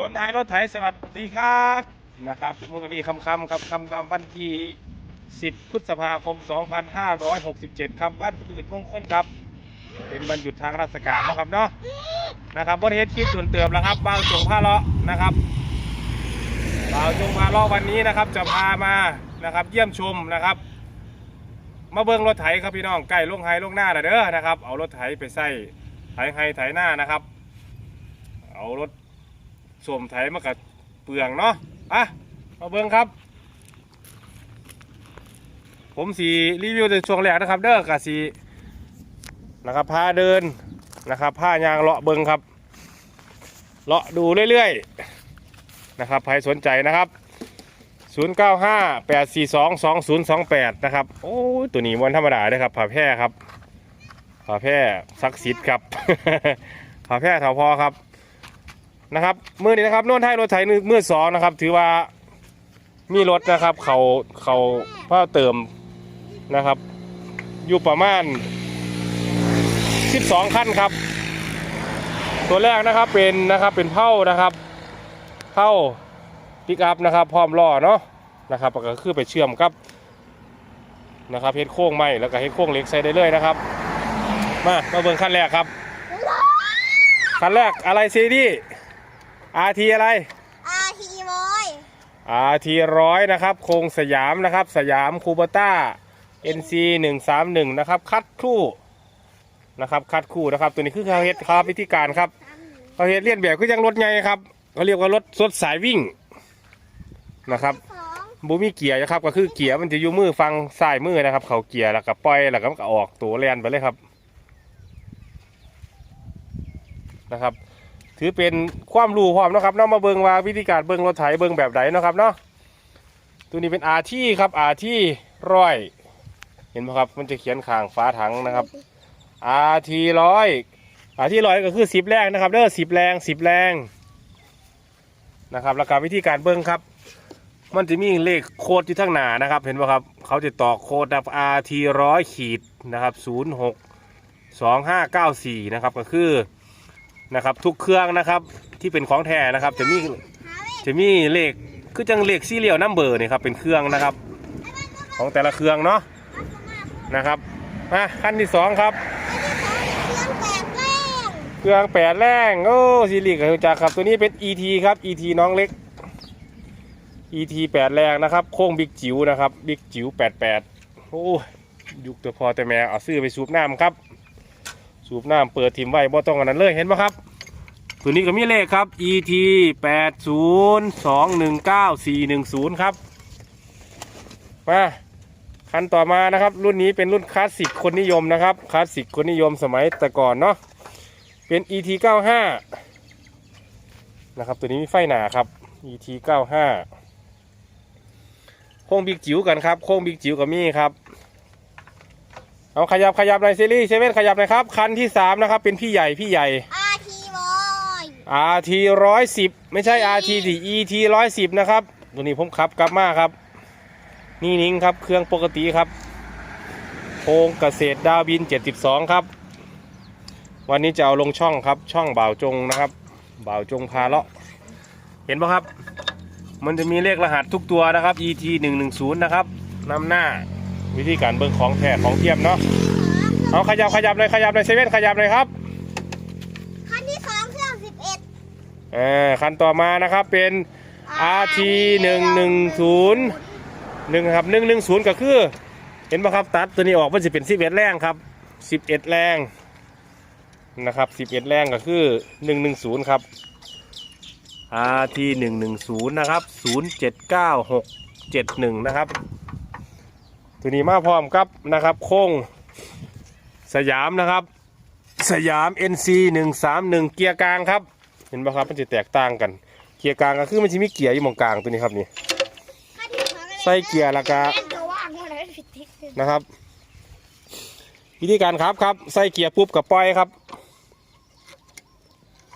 รถไถรถไถสวัสดีครับนะครับมุกมีคำคำครับคำคำวันที่ 10 พฤษภาคม 2567 ครับวันหยุดมงคลครับ เป็นวันหยุดทางราชการนะครับเนาะนะครับวันเฮ็ดคลิปส่วนเติมแล้วครับบางจงผ้าเลาะนะครับบางจงผ้าเลาะวันนี้นะครับ จะพามานะครับ เยี่ยมชมนะครับ มาเบิ้งรถไถครับพี่น้องใกล้ลงไฮลงหน้าแล้วเด้อนะครับ เอารถไถไปใส่ไถไฮไถหน้านะครับ เอารถ สวมไถมากับเปลืองเนาะอะมาเบิ้งครับ ผมสีรีวิวในช่วงแรกนะครับ เด้อกะสีนะครับพาเดินนะครับผ้ายางเลาะเบิ้งครับเลาะดูเรื่อยๆนะครับใครสนใจนะครับ 095 842 2028 นะครับ โอ้ยตัวนี้วันธรรมดาเลยครับผ่าแพร่ครับผ่าแพร่ศักดิ์สิทธิ์ครับผ่าแพร่เถาพอครับ นะครับมือนี้นะครับน่นไทยรถไถมือสองนะครับ ถือว่ามีรถนะครับ เขาเขาเพิ่มเติมนะครับ อยู่ประมาณ 12 ขั้นครับ ตัวแรกนะครับเป็นนะครับเป็นเผานะครับเผาปิกอัพนะครับ พร้อมล้อเนาะนะครับก็คือไปเชื่อมกับนะครับเฮ็ดโค้งไม้แล้วก็เฮ็ดโค้งเหล็กใส่ได้เลยนะครับ มามาเบิ่งขั้นแรกครับขั้นแรกอะไรซีดี อาทีอะไรอาทีบอยอาทีร้อยนะครับ โครงสยามนะครับ สยามคูเบต้า NC 131นะครับ คัดคู่นะครับ คัดคู่นะครับ ตัวนี้คือเขาเฮ็ดครับวิธีการครับเขาเฮ็ดเลียนแบบคือยังรถไงครับเขาเรียกว่ารถสดสายวิ่งนะครับสองบูมีเกียร์นะครับก็คือเกียร์มันจะอยู่มือฟังซ้ายมือนะครับ เขาเกียร์แล้วก็ปล่อยแล้วก็มันก็ออกตัวแลนไปเลยครับนะครับ ถือเป็นความรู้ความนะครับเนาะมาเบิงว่าวิธีการเบิงรถไถเบิงแบบไหนนะครับเนาะตัวนี้เป็นอาที่ครับอาที่ร้อย เห็นไหมครับมันจะเขียนข้างฝาถังนะครับอาทีร้อยอาที่ร้อยก็คือสิบแรงนะครับเด้อสิบแรงสิบแรงนะครับแล้วก็วิธีการเบิ่งครับ มันจะมีเลขโคดอยู่ทั้งหน้านะครับ เห็นไหมครับ เขาจะต่อโคดนะครับ RT ร้อยขีดนะครับ0 6 2 5 9 4นะครับก็คือ นะครับ ทุกเครื่องนะครับที่เป็นของแท้นะครับ จะมีจะมีเลขคือจังเลขซีเรียลนัมเบอร์นี่ครับเป็นเครื่องนะครับ ของแต่ละเครื่องเนาะนะครับมาขั้นที่สองครับ เครื่องแปดแรงเครื่องแปดแรงโอ้ซีรีส์กับจากครับตัวนี้เป็น ET ครับ ET น้องเล็ก ET 8แรงนะครับโค้งบิ๊กจิ๋วนะครับบิ๊กจิ๋ว88โอ้ยยุคตัวพอแต่แม่เอาซื้อไปสูบน้ำครับ สูบน้ำเปิดทิมไว้บ่ต้องอันนั้นเลยเห็นไหมครับตัวนี้ก็มีเลขครับ ET 80219 410 ครับ มาคันต่อมานะครับ รุ่นนี้เป็นรุ่นคลาสสิกคนนิยมนะครับ คลาสสิกคนนิยมสมัยแต่ก่อนเนาะ เป็น ET 95นะครับ ตัวนี้มีไฟหนาครับ ET 95โค้งบิ๊กจิ๋วกันครับ โค้งบิ๊กจิ๋วกับมี่ครับ เอาขยับขยับหน่อยซีรีส์เซเว่นขยับหน่อยครับ คันที่สามนะครับ เป็นพี่ใหญ่พี่ใหญ่ อาทีบอย RT ร้อยสิบไม่ใช่ RT ดิ ET ร้อยสิบนะครับ ตัวนี้ผมขับกลับมาครับ นี่นิ่งครับเครื่องปกติครับโครงเกษตรดาวบิน 72 ครับ วันนี้จะเอาลงช่องครับ ช่องบ่าวจงนะครับบ่าวจงพาเลาะ เห็นปะครับ มันจะมีเลขรหัสทุกตัวนะครับ ET 110นะครับนำหน้า วิธีการเบิ่งของแท้ของเทียมเนาะเอาขยับขยับเลยขยับเลยเซเว่นขยับเลยครับคันที่สองเครื่องสิบเอ็ดอ่าคันต่อมานะครับเป็น RT 1 1 0 1ครับ110ก็คือ เห็นปะครับตัดตัวนี้ออกมันจะเป็น11แรงครับ 11 แรงนะครับ11 แรงก็คือ 110 ครับ RT 110 นะครับ 079671 นะครับ ตัวนี้มาพร้อมกับนะครับ โค้งสยามนะครับ สยาม NC 131เกียร์กลางครับ เห็นปะครับมันจะแตกต่างกัน เกียร์กลางก็คือมันจะมีเกียร์อยู่ตรงกลางตัวนี้ครับนี่ใส่เกียร์ล้วก็แม่งก็ว่างเท่านะครับ วิธีการครับครับใส่เกียร์ปุ๊บกับปล่อยครับ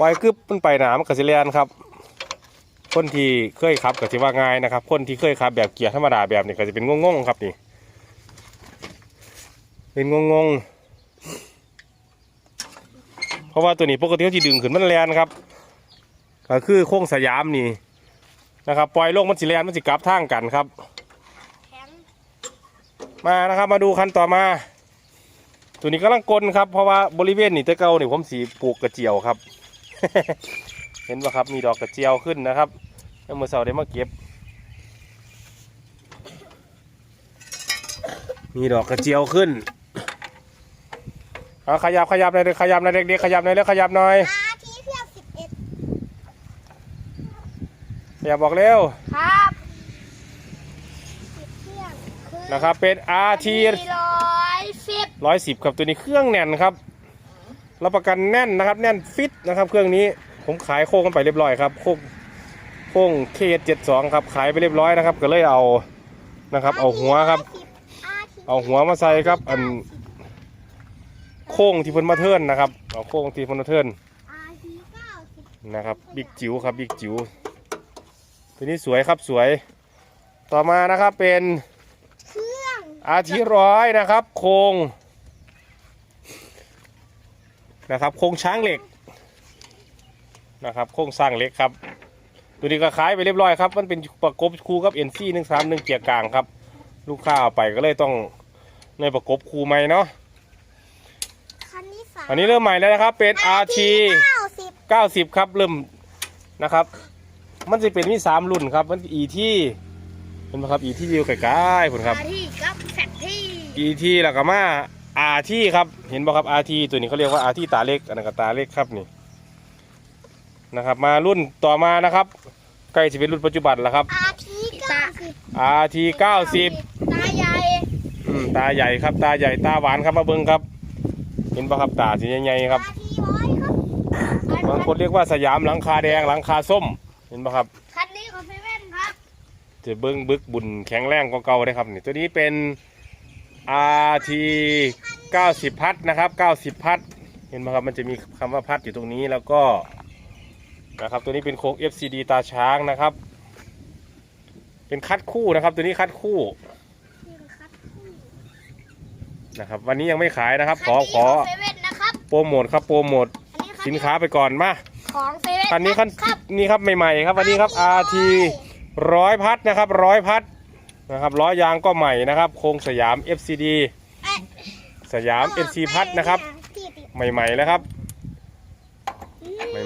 ปล่อยกึบมันไปหนามันกสิเลียนครับคนที่เคยขับก็จะว่าง่ายนะครับ คนที่เคยขับแบบเกียร์ธรรมดาแบบนี้ก็จะเป็นงงๆครับนี่ เป็นงงๆเพราะว่าตัวนี้ปกติเขาจะดึงขึ้นมันแลนครับก็คือโค้งสยามนี่นะครับปล่อยลงมันสิแลนมันสิกลับทางกันครับ มานะครับมาดูคันต่อมา ตัวนี้กำลังกลนครับเพราะว่าบริเวณนี่ต่เก่านี่ผมสีปลูกกระเจียวครับ เห็นปะครับมีดอกกระเจียวขึ้นนะครับแล้วเมื่อเสาร์ได้มาเก็บ มีดอกกระเจียวขึ้น เอาขยับขยับหน่อยเด็กขยับหน่อยเด็กๆขยับหน่อยเร็วขยับหน่อยอาทีเครื่องสิบเอ็ดขยับบอกเร็วครับสิบเครื่องคือนะครับ เป็น RT ร้อยสิบร้อยสิบครับตัวนี้เครื่องแน่นครับรับประกันแน่นนะครับ แน่นฟิตนะครับ เครื่องนี้ผมขายโค้งกันไปเรียบร้อยครับโค้งโค้งเคเจ็ดสองครับขายไปเรียบร้อยนะครับ ก็เลยเอานะครับ เอาหัวครับเอาหัวมาใส่ครับอัน โค้งที่เพิ่นมาเทิร์นนะครับเอาโค้งที่เพิ่นมาเทิร์นอาทีเก้าสิบนะครับบิ๊กจิ๋วครับบิ๊กจิ๋วตัวนี้สวยครับสวย ต่อมานะครับเป็นเครื่องอาทิร้อยนะครับ โครงนะครับโครงช้างเหล็กนะครับโครงสร้างเหล็กครับตัวนี้ก็ขายไปเรียบร้อยครับมันเป็นประกบคู่กับ NC หนึ่งสามหนึ่งเกียร์กลางครับ ลูกค้าเอาไปก็เลยต้องในประกบคู่ใหม่เนาะคันนี้สาม อันนี้เริ่มใหม่แล้วนะครับ เป็น RT เก้าสิบ90 ครับ เริ่มนะครับ มันจะเป็นมีสามรุ่นครับ มัน E ที่เป็นไหมครับ E ที่อยู่ใกล้ๆผมครับอาทีกับแฟตที่อีทีแล้วก็มาอาที่ครับ เห็นบ่ครับอาทีตัวนี้เขาเรียกว่าอาที่ตาเล็กอันนั้นก็ตาเล็กครับนี่นะครับ มารุ่นต่อมานะครับ ใกล้จะเป็นรุ่นปัจจุบันแล้วครับอาทีเก้าสิบอาทีเก้าสิบตาใหญ่ตาใหญ่ครับตาใหญ่ตาหวานครับมาเบิ้งครับเห็นบ่ครับตาสีใหญ่ๆครับอาทีร้อยครับบางคนเรียกว่าสยามหลังคาแดงหลังคาส้ม เห็นบ่ครับคันนี้ของเซเว่นครับจะเบิ้งบึกบุญแข็งแรงกว่าเก่าเลยครับนี่ตัวนี้เป็น RT 90 พัดนะครับ 90 พัด เห็นไหมครับมันจะมีคำว่าพัดอยู่ตรงนี้แล้วก็นะครับตัวนี้เป็นโค้ง FCD ตาช้างนะครับ เป็นคัดคู่นะครับ ตัวนี้คัดคู่ นะครับ วันนี้ยังไม่ขายนะครับ ขอขอเซเว่นนะครับโปรโมทครับโปรโมทอันนี้คัสินค้าไปก่อนมาของเซเว่นคันนี้คันครับนี่ครับใหม่ๆครับวันนี้ครับ RT ร้อยพัดนะครับร้อยพัดนะครับล้อยางก็ใหม่นะครับ โครงสยาม FCD เอ๊ะสยาม NC พัดนะครับที่ติดใหม่ๆแล้วครับ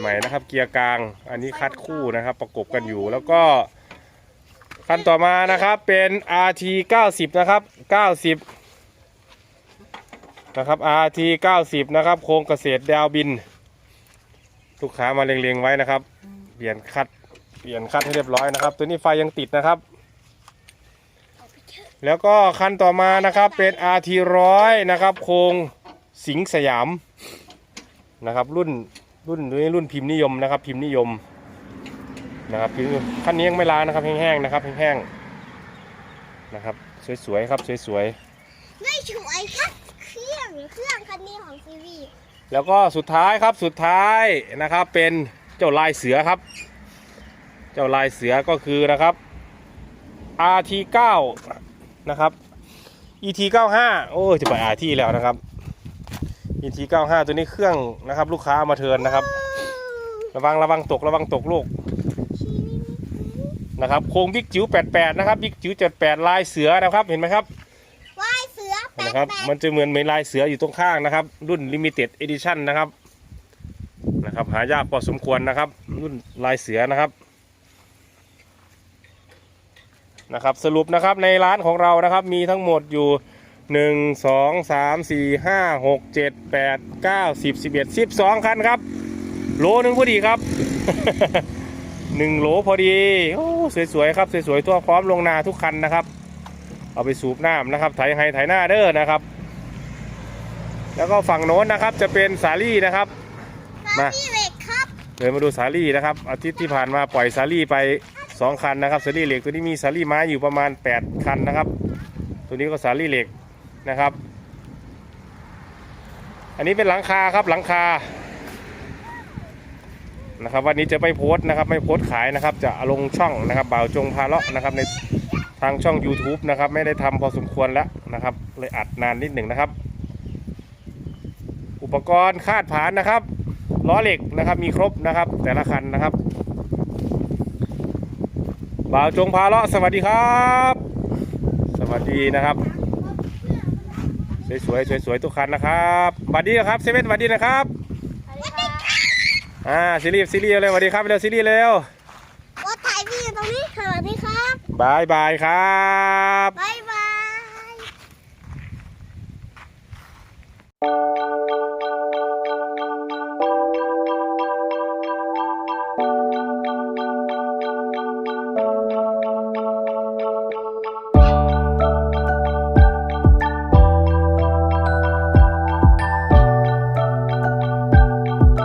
ใหม่ๆนะครับ เกียร์กลาง อันนี้คัดคู่นะครับ ประกบกันอยู่แล้วก็คันต่อมานะครับเป็น RT 90 นะครับ 90 นะครับ RT 90 นะครับ โครงเกษตรดาวบิน ลูกค้ามาเล็งๆไว้นะครับ เปลี่ยนคัด เปลี่ยนคัดให้เรียบร้อยนะครับ ตัวนี้ไฟยังติดนะครับ แล้วก็คันต่อมานะครับเป็น RT 100นะครับ โครงสิงสยามนะครับ รุ่นรุ่นนี้รุ่นพิมพ์นิยมนะครับ พิมพ์นิยมนะครับพิมพ์นิยมคันนี้ยังไม่ล้างนะครับแห้งๆนะครับแห้งๆนะครับ สวยๆครับสวยไม่ช่วยครับเครื่อง เครื่องคันนี้ของซีวีแล้วก็สุดท้ายครับสุดท้ายนะครับเป็นเจ้าลายเสือครับ เจ้าลายเสือก็คือนะครับ RT9 นะครับ ET95 โอ้จะไป RT แล้วนะครับ ET95 ตัวนี้เครื่องนะครับ ลูกค้ามาเทินนะครับ ระวังระวังตกระวังตกลูกนะครับโครงบิ๊กจิ๋ว88นะครับบิ๊กจิ๋ว78ลายเสือนะครับเห็นไหมครับ ว่ายเสือแปด นะครับ มันจะเหมือนเหมือนลายเสืออยู่ตรงข้างนะครับ รุ่น Limited Edition นะครับนะครับหายากพอสมควรนะครับ รุ่นลายเสือนะครับนะครับสรุปนะครับในร้านของเรานะครับมีทั้งหมดอยู่1 2 3 4 5 6 7 8 9 10 11 12คันครับโหลหนึ่งพอดีครับหนึ่งโหลพอดีโอ้สวยๆครับสวยๆทั่วพร้อมลงนาทุกคันนะครับ เอาไปสูบน้ำนะครับไถไฮไถหน้าเด้อนะครับ แล้วก็ฝั่งโน้นนะครับจะเป็นสาลี่นะครับมาพี่เล็กครับเดินมาดูสาลี่นะครับ อาทิตย์ที่ผ่านมาปล่อยสาลี่ไปสองคันนะครับสาลี่เหล็กตัวนี้มีสาลี่ไม้อยู่ประมาณ 8 คันนะครับ ตัวนี้ก็สาลี่เหล็กนะครับ อันนี้เป็นหลังคาครับหลังคานะครับวันนี้จะไม่โพสต์นะครับ ไม่โพสต์ขายนะครับ จะลงช่องนะครับบ่าวจงพาเลาะนะครับในทางช่อง YouTube นะครับ ไม่ได้ทำพอสมควรแล้วนะครับ เลยอัดนานนิดหนึ่งนะครับ อุปกรณ์คาดผานนะครับล้อเหล็กนะครับ มีครบนะครับ แต่ละคันนะครับบ่าวจงพาเลาะสวัสดีครับ สวัสดีนะครับสวยๆสวยๆทุกคันนะครับสวัสดีครับเซเว่นสวัสดีนะครับสวัสดีครับอ่าซีรีส์ซีรีส์เลยสวัสดีครับเร็วซีรีส์เร็ว รถไถพี่อยู่ตรงนี้สวัสดีครั บายบายครับ